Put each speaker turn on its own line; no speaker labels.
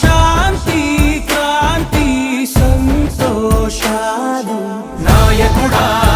శాంతి క్రాంతి సంతోషాలు. నాయకుడా